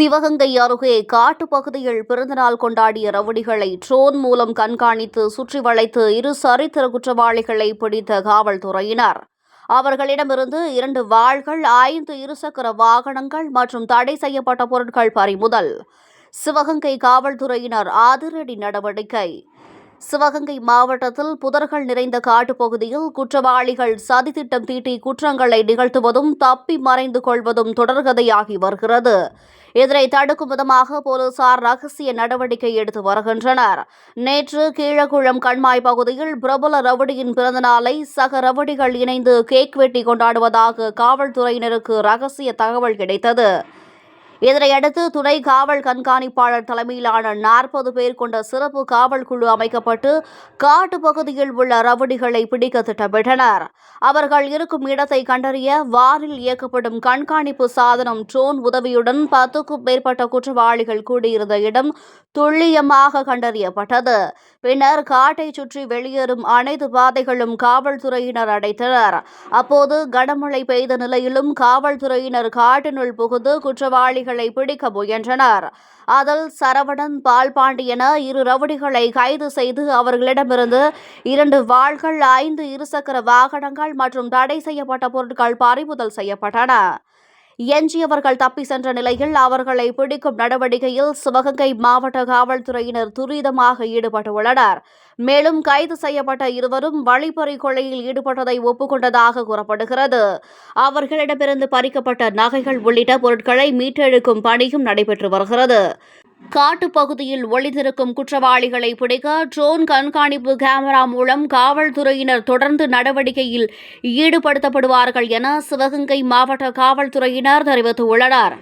சிவகங்கை அருகே காட்டுப்பகுதியில் பிறந்தநாள் கொண்டாடிய ரவுடிகளை ட்ரோன் மூலம் கண்காணித்து சுற்றி வளைத்து இரு சரித்திர குற்றவாளிகளை பிடித்த காவல்துறையினர். அவர்களிடமிருந்து இரண்டு வாள்கள் ஐந்து இருசக்கர வாகனங்கள் மற்றும் தடை செய்யப்பட்ட பொருட்கள் பறிமுதல். சிவகங்கை காவல்துறையினர் அதிரடி நடவடிக்கை. சிவகங்கை மாவட்டத்தில் புதர்கள் நிறைந்த காட்டுப்பகுதியில் குற்றவாளிகள் சதித்திட்டம் தீட்டி குற்றங்களை நிகழ்த்துவதும் தப்பி மறைந்து கொள்வதும் தொடர்கதையாகி வருகிறது. இதனை தடுக்கும் விதமாக போலீசார் ரகசிய நடவடிக்கை எடுத்து வருகின்றனர். நேற்று கீழக்குளம் கண்மாய் பகுதியில் பிரபல ரவுடியின் பிறந்தநாளை சக ரவுடிகள் இணைந்து கேக் வெட்டி கொண்டாடுவதாக காவல்துறையினருக்கு ரகசிய தகவல் கிடைத்தது. இதனையடுத்து துணை காவல் கண்காணிப்பாளர் தலைமையிலான நாற்பது பேர் கொண்ட சிறப்பு காவல் குழு அமைக்கப்பட்டு காட்டு பகுதியில் உள்ள ரவுடிகளை பிடிக்க திட்டமிட்டனர். அவர்கள் இருக்கும் இடத்தை கண்டறிய வாரில் இயக்கப்படும் கண்காணிப்பு சாதனம் ட்ரோன் உதவியுடன் பத்துக்கும் மேற்பட்ட குற்றவாளிகள் கூடியிருந்த இடம் துல்லியமாக கண்டறியப்பட்டது. பின்னர் காட்டை சுற்றி வெளியேறும் அனைத்து பாதைகளும் காவல்துறையினர் அடைத்தனர். அப்போது கனமழை பெய்த நிலையிலும் காவல்துறையினர் காட்டினுள் புகுந்து குற்றவாளிகளை பிடிக்க முயன்றனர். அதில் சரவணன் பால்பாண்டி என இரு ரவுடிகளை கைது செய்து அவர்களிடமிருந்து இரண்டு வாள்கள் ஐந்து இருசக்கர வாகனங்கள் மற்றும் தடை செய்யப்பட்ட பொருட்கள் பறிமுதல் செய்யப்பட்டன. எஞ்சியவர்கள் தப்பி சென்ற நிலையில் அவர்களை பிடிக்கும் நடவடிக்கையில் சிவகங்கை மாவட்ட காவல்துறையினர் துரிதமாக ஈடுபட்டுள்ளனர். மேலும் கைது செய்யப்பட்ட இருவரும் வழிப்பறி கொள்ளையில் ஈடுபட்டதை ஒப்புக்கொண்டதாக கூறப்படுகிறது. அவர்களிடமிருந்து பறிக்கப்பட்ட நகைகள் உள்ளிட்ட பொருட்களை மீட்டெடுக்கும் பணியும் நடைபெற்று வருகிறது. காட்டுப்பகுதியில் ஒளிந்திருக்கும் குற்றவாளிகளை பிடிக்க ட்ரோன் கண்காணிப்பு கேமரா மூலம் காவல்துறையினர் தொடர்ந்து நடவடிக்கையில் ஈடுபடுத்தப்படுவார்கள் என சிவகங்கை மாவட்ட காவல்துறையினர் தெரிவித்துள்ளனர்.